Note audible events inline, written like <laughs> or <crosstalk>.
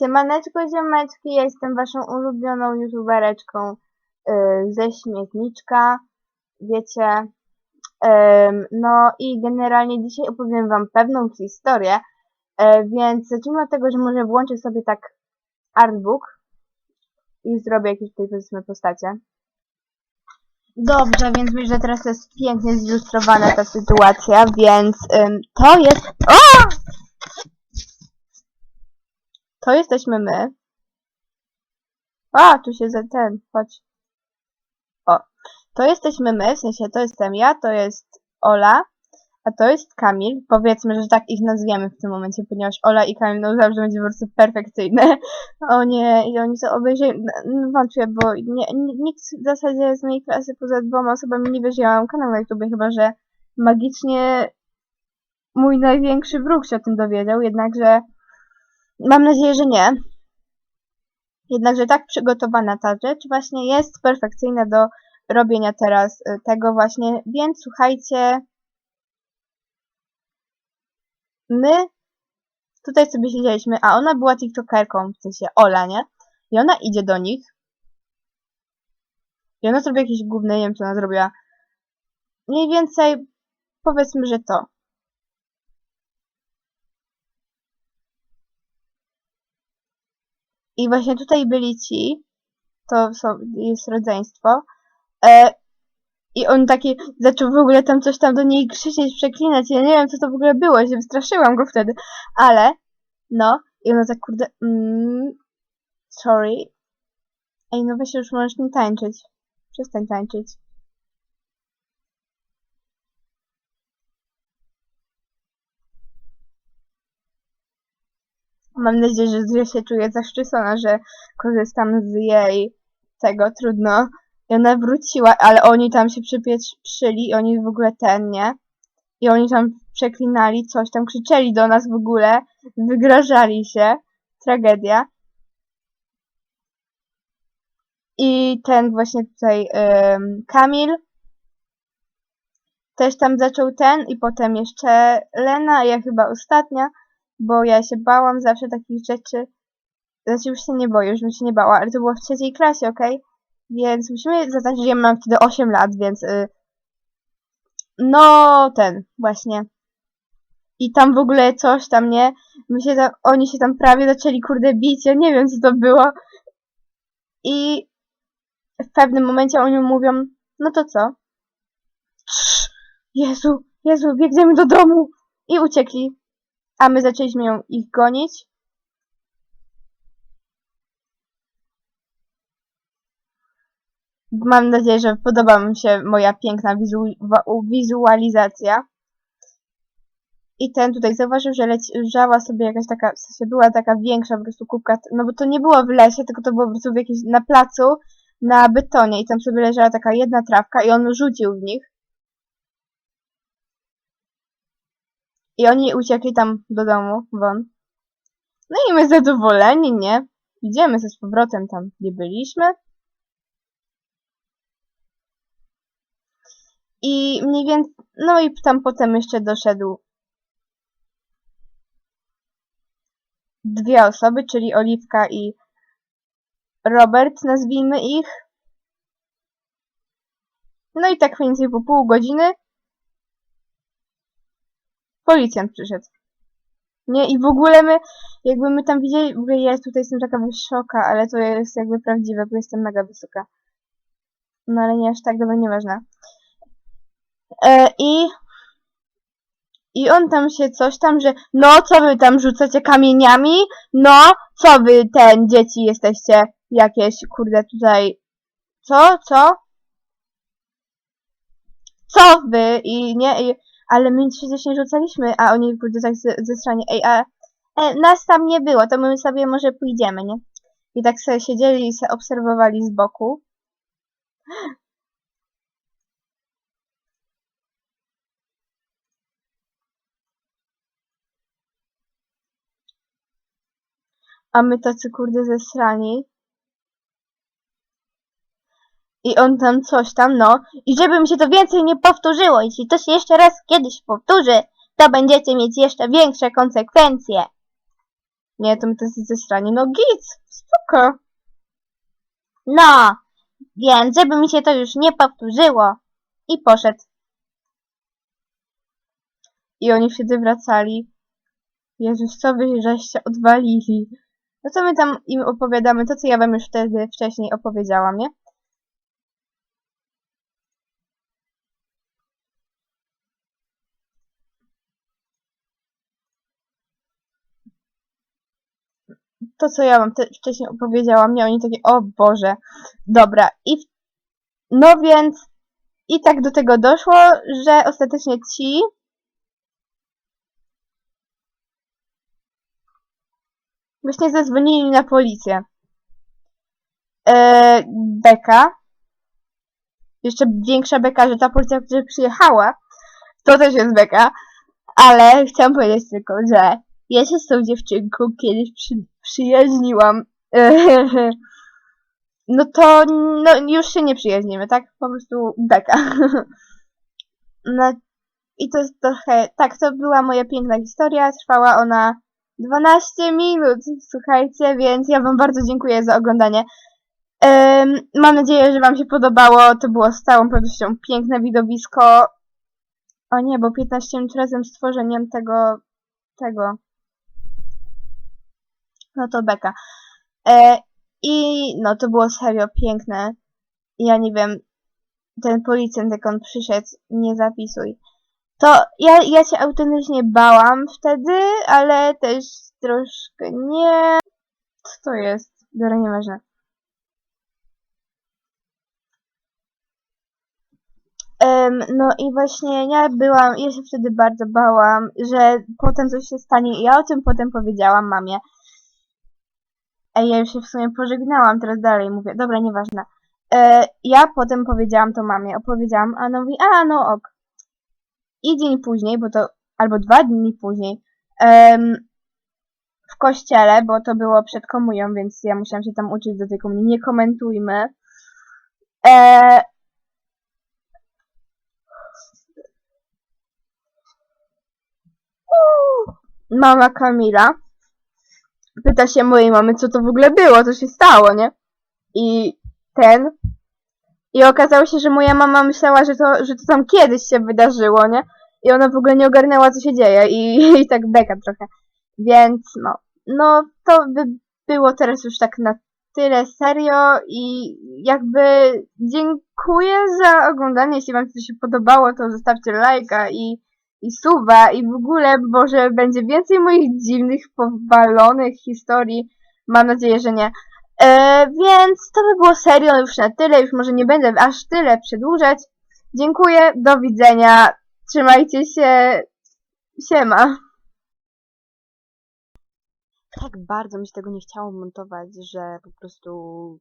Siemaneczko ziomeczki, ja jestem waszą ulubioną youtubereczką yy, ze śmietniczka, wiecie. Ym, no i generalnie dzisiaj opowiem wam pewną historię, yy, więc zacznijmy od tego, że może włączę sobie tak artbook i zrobię jakieś tutaj powiedzmy postacie. Dobrze, więc myślę, że teraz jest pięknie zilustrowana ta sytuacja, więc to jest... O! To jesteśmy my. A, tu się za ten, chodź. O, to jesteśmy my, w sensie to jestem ja, to jest Ola, a to jest Kamil. Powiedzmy, że tak ich nazwiemy w tym momencie, ponieważ Ola i Kamil no zawsze będzie po prostu perfekcyjne. O nie, i oni to obejrzeli, no, wątpię, bo nie, ni- nikt w zasadzie z mojej klasy poza dwoma osobami nie wie, że ja mam kanał na YouTube, chyba że magicznie mój największy wróg się o tym dowiedział, jednakże Mam nadzieję, że nie. Jednakże tak przygotowana ta rzecz właśnie jest perfekcyjna do robienia teraz y, tego właśnie, więc słuchajcie, my tutaj sobie siedzieliśmy, a ona była tiktokerką, w sensie Ola, nie? I ona idzie do nich i ona zrobi jakieś gówny, nie wiem co ona zrobiła. Mniej więcej powiedzmy, że to. I właśnie tutaj byli ci, to są, jest rodzeństwo, e, i on taki zaczął w ogóle tam coś tam do niej krzyczeć, przeklinać. Ja nie wiem, co to w ogóle było, się wystraszyłam go wtedy. Ale, no, i ona tak kurde, mm, sorry. Ej, no weź już możesz nie tańczyć. Przestań tańczyć. Mam nadzieję, że, się czuje zaszczycona, że korzystam z jej tego, trudno. I ona wróciła, ale oni tam się przypieprzyli i oni w ogóle ten, nie? I oni tam przeklinali coś, tam krzyczeli do nas w ogóle, wygrażali się. Tragedia. I ten właśnie tutaj ym, Kamil też tam zaczął ten i potem jeszcze Lena, ja chyba ostatnia, bo ja się bałam zawsze takich rzeczy. Znaczy już się nie boję, już bym się nie bała, ale to było w trzeciej klasie, okej? Więc musimy zaznaczyć, że ja mam wtedy 8 lat, więc y, no ten właśnie. I tam w ogóle coś tam, nie? My się tam, oni się tam prawie zaczęli kurde bić, ja nie wiem co to było. I w pewnym momencie oni mówią, no to co? Jezu, Jezu, biegniemy do domu! I uciekli. A my zaczęliśmy ich gonić. Mam nadzieję, że podoba mi się moja piękna wizu wizualizacja. I ten tutaj zauważył, że leżała sobie jakaś taka, w sensie była taka większa po prostu kubka, no bo to nie było w lesie, tylko to było po prostu w na placu, na betonie i tam sobie leżała taka jedna trawka i on rzucił w nich. I oni uciekli tam do domu, won. No i my zadowoleni, nie? Idziemy ze z powrotem tam, gdzie byliśmy. I mniej więcej, no i tam potem jeszcze doszedł dwie osoby, czyli Oliwka i Robert, nazwijmy ich. No i tak mniej więcej po pół godziny policjant przyszedł. Nie, i w ogóle my, jakby my tam widzieli, w ogóle ja tutaj jestem taka wysoka, ale to jest jakby prawdziwe, bo jestem mega wysoka. No ale nie aż tak, dobra, nieważne. E, I i on tam się coś tam, że no co wy tam rzucacie kamieniami? No, co wy ten dzieci jesteście jakieś kurde tutaj co? Co? Co wy? I nie, i, ale my przecież nie rzucaliśmy, a oni kurde tak ze, zesrani, ej, a e, nas tam nie było, to my sobie może pójdziemy, nie? I tak sobie siedzieli i obserwowali z boku. a my tacy kurde zesrani. I on tam coś tam, no. I żeby mi się to więcej nie powtórzyło, jeśli to się jeszcze raz kiedyś powtórzy, to będziecie mieć jeszcze większe konsekwencje. Nie, to my to jest zesranie. No git, spoko. No, więc żeby mi się to już nie powtórzyło. I poszedł. I oni wtedy wracali. Jezus, co wy żeście odwalili? No to my tam im opowiadamy to, co ja wam już wtedy wcześniej opowiedziałam, nie? To, co ja wam wcześniej opowiedziałam, nie? Oni takie, o Boże, dobra. I w, no więc i tak do tego doszło, że ostatecznie ci Właśnie zadzwonili na policję. Eee, beka. Jeszcze większa beka, że ta policja, która przyjechała, to też jest beka. Ale chciałam powiedzieć tylko, że ja się z tą dziewczynką kiedyś przy, przyjaźniłam. <laughs> No to no, już się nie przyjaźnimy, tak? Po prostu beka. <laughs> No i to jest trochę... Tak, to była moja piękna historia. Trwała ona 12 minut, słuchajcie, więc ja wam bardzo dziękuję za oglądanie. Em, mam nadzieję, że wam się podobało. To było z całą pewnością piękne widowisko. O nie, bo 15 minut razem z tworzeniem tego, tego. No to beka. E, I no, to było serio piękne. Ja nie wiem, ten policjant, jak on przyszedł, nie zapisuj. To ja, ja się autentycznie bałam wtedy, ale też troszkę nie. Co to jest? Dobra, nieważne. Em, no i właśnie ja byłam, ja się wtedy bardzo bałam, że potem coś się stanie i ja o tym potem powiedziałam mamie. Ej, ja już się w sumie pożegnałam, teraz dalej mówię, dobra, nieważne. E, ja potem powiedziałam to mamie, opowiedziałam, a ona mówi, a no ok. I dzień później, bo to, albo dwa dni później, em, w kościele, bo to było przed komunią, więc ja musiałam się tam uczyć do tej komunii, nie komentujmy. E. Mama Kamila pyta się mojej mamy, co to w ogóle było, co się stało, nie? I ten. I okazało się, że moja mama myślała, że to, że to tam kiedyś się wydarzyło, nie? I ona w ogóle nie ogarnęła, co się dzieje. I, <laughs> i tak beka trochę. Więc no. No, to by było teraz już tak na tyle serio i jakby dziękuję za oglądanie. Jeśli wam coś się podobało, to zostawcie lajka i, i suba i w ogóle może będzie więcej moich dziwnych, powalonych historii. Mam nadzieję, że nie. E, więc to by było serio już na tyle. Już może nie będę aż tyle przedłużać. Dziękuję, do widzenia. Trzymajcie się. Siema. Tak bardzo mi się tego nie chciało montować, że po prostu